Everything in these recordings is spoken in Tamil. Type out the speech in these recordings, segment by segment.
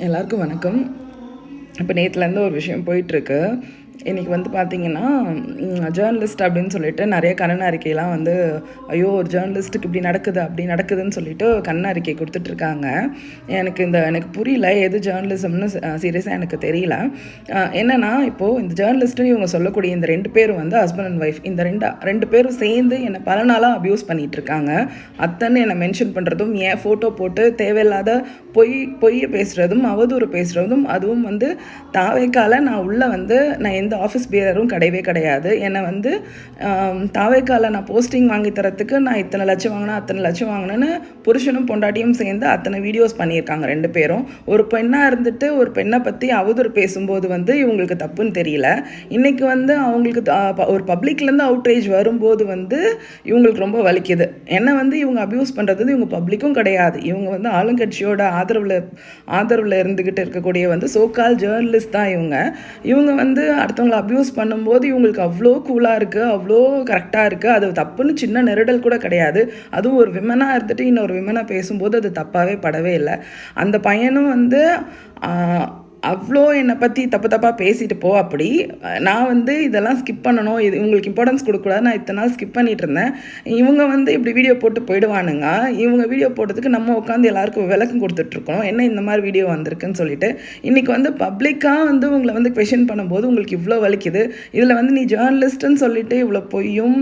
எல்லாருக்கும் வணக்கம். இப்போ நேற்றுலேருந்து ஒரு விஷயம் போயிட்டுருக்கு. இன்றைக்கி வந்து பார்த்திங்கன்னா ஜேர்னலிஸ்ட் அப்படின்னு சொல்லிட்டு நிறைய கண்ண அறிக்கையெல்லாம் வந்து ஐயோ ஒரு ஜேர்னலிஸ்ட்டுக்கு இப்படி நடக்குது அப்படி நடக்குதுன்னு சொல்லிட்டு கண்ண அறிக்கை கொடுத்துட்ருக்காங்க எனக்கு இந்த எனக்கு புரியல எது ஜேர்னலிசம்னு சீரியஸாக எனக்கு தெரியல. என்னென்னா என்னன்னா இப்போது இந்த ஜேர்னலிஸ்ட்டுன்னு இவங்க சொல்லக்கூடிய இந்த ரெண்டு பேரும் வந்து ஹஸ்பண்ட் அண்ட் ஒய்ஃப் இந்த ரெண்டு ரெண்டு பேரும் சேர்ந்து என்னை பல நாளாக அப்யூஸ் பண்ணிகிட்ருக்காங்க இருக்காங்க. அத்தனை என்னை மென்ஷன் பண்ணுறதும் ஏன் ஃபோட்டோ போட்டு தேவையில்லாத பொய் பொய்யை பேசுகிறதும் அவதூறு பேசுகிறதும் அதுவும் வந்து தாவைக்கால நான் உள்ளே வந்து நான் எந்த ஆஃபீஸ் பேரரும் கிடையவே கிடையாது. என்னை வந்து ஆம், நான் போஸ்டிங் வாங்கி தரத்துக்கு நான் இத்தனை லட்சம் வாங்கினா அத்தனை லட்சம் வாங்கினேன்னு புருஷனும் பொண்டாட்டியும் சேர்ந்து அத்தனை வீடியோஸ் பண்ணியிருக்காங்க ரெண்டு பேரும். ஒரு பெண்ணாக இருந்துட்டு ஒரு பெண்ணை பற்றி அவதூறு பேசும்போது வந்து இவங்களுக்கு தப்புன்னு தெரியல. இன்றைக்கி வந்து அவங்களுக்கு ப- ஒரு பப்ளிக்லேருந்து அவுட்ரேஜ் வரும்போது வந்து இவங்களுக்கு ரொம்ப வலிக்குது. என்னை வந்து இவங்க அப்யூஸ் பண்ணுறது இவங்க பப்ளிக்கும் கிடையாது. இவங்க வந்து ஆளுங்கட்சியோட ஆதரவில் ஆதரவில் இருந்துக்கிட்டு இருக்கக்கூடிய வந்து சோக்கால் ஜேர்னலிஸ்ட் தான் இவங்க. இவங்க வந்து அடுத்த மற்றவங்களை அப்யூஸ் பண்ணும்போது இவங்களுக்கு அவ்வளோ கூலாக இருக்குது அவ்வளோ கரெக்டாக இருக்குது அது தப்புன்னு சின்ன நெருடல் கூட கிடையாது. அதுவும் ஒரு விமனாக இருந்துட்டு இன்னொரு விமனாக பேசும்போது அது தப்பாகவே படவே இல்லை. அந்த பையனும் வந்து அவ்வளோ என்னை பற்றி தப்பு தப்பாக பேசிட்டு போ அப்படி. நான் வந்து இதெல்லாம் ஸ்கிப் பண்ணணும். இது உங்களுக்கு இம்பார்ட்டன்ஸ் கொடுக்கக்கூடாது. நான் இத்தனை நாள் ஸ்கிப் பண்ணிட்டு இருந்தேன். இவங்க வந்து இப்படி வீடியோ போட்டு போயிடுவானுங்க. இவங்க வீடியோ போட்டதுக்கு நம்ம உட்காந்து எல்லாருக்கும் விளக்கம் கொடுத்துட்ருக்கோம் என்ன இந்த மாதிரி வீடியோ வந்திருக்குன்னு சொல்லிட்டு. இன்றைக்கி வந்து பப்ளிக்காக வந்து உங்களை வந்து கொஷின் பண்ணும்போது உங்களுக்கு இவ்வளோ வலிக்குது. இதில் வந்து நீ ஜேர்னலிஸ்ட்டுன்னு சொல்லிட்டு இவ்வளோ பொய்யும்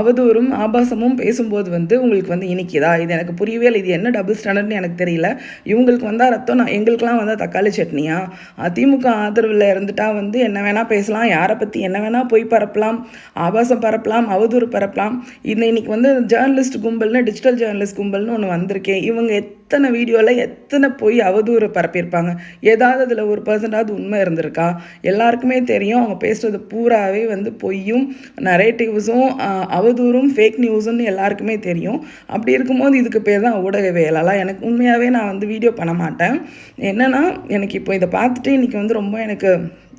அவதூறும் ஆபாசமும் பேசும்போது வந்து உங்களுக்கு வந்து இனிக்குதா? இது எனக்கு புரியவே இல்லை. இது என்ன டபுள் ஸ்டாண்டர்ட்னு எனக்கு தெரியல. இவங்களுக்கு வந்தால் ரத்தம் நான் எங்களுக்கெல்லாம் வந்தால் தக்காளி சட்னியா? அதிமுக ஆதரவில் இருந்துட்டா வந்து என்ன வேணால் பேசலாம் யாரை பற்றி என்ன வேணால் போய் பரப்பலாம் ஆபாசம் பரப்பலாம் அவதூறு பரப்பலாம். இந்த இன்னைக்கு வந்து ஜேர்னலிஸ்ட் கும்பல்னு டிஜிட்டல் ஜேர்னலிஸ்ட் கும்பல்னு ஒன்று வந்திருக்கேன் இவங்க எத்தனை வீடியோவில் எத்தனை பொய் அவதூறு பரப்பியிருப்பாங்க? ஏதாவது அதில் ஒரு பர்சன்டாவது உண்மை இருந்திருக்கா? எல்லாருக்குமே தெரியும். அவங்க பேசுகிறது பூராவே வந்து பொய்யும் நரேட்டிவ்ஸும் அவதூறும் ஃபேக் நியூஸுன்னு எல்லாருக்குமே தெரியும். அப்படி இருக்கும்போது இதுக்கு பேர் தான் ஊடகவியலாளா எனக்கு உண்மையாகவே நான் வந்து வீடியோ பண்ண மாட்டேன். என்னன்னா எனக்கு இப்போ இதை பார்த்துட்டு இன்றைக்கி வந்து ரொம்ப எனக்கு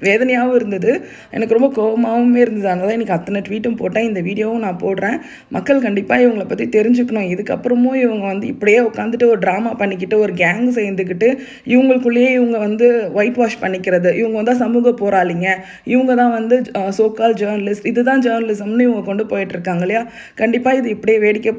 வேதனையாகவும் இருந்தது. எனக்கு ரொம்ப கோபமாகவும் இருந்தது. அதனால எனக்கு அத்தனை ட்வீட்டும் போட்டேன். இந்த வீடியோவும் நான் போடுறேன். மக்கள் கண்டிப்பாக இவங்களை பற்றி தெரிஞ்சுக்கணும். இதுக்கப்புறமும் இவங்க வந்து இப்படியே உட்காந்துட்டு ஒரு ட்ராமா பண்ணிக்கிட்டு ஒரு கேங் சேர்ந்துக்கிட்டு இவங்களுக்குள்ளேயே இவங்க வந்து ஒயிட் வாஷ் பண்ணிக்கிறது. இவங்க தான் சமூக போராளிங்க. இவங்க தான் வந்து சோக்கால் ஜேர்னலிஸ்ட் இதுதான் ஜேர்னலிசம்னு இவங்க கொண்டு போயிட்டு இருக்காங்க இல்லையா? கண்டிப்பாக இது இப்படியே வேடிக்கை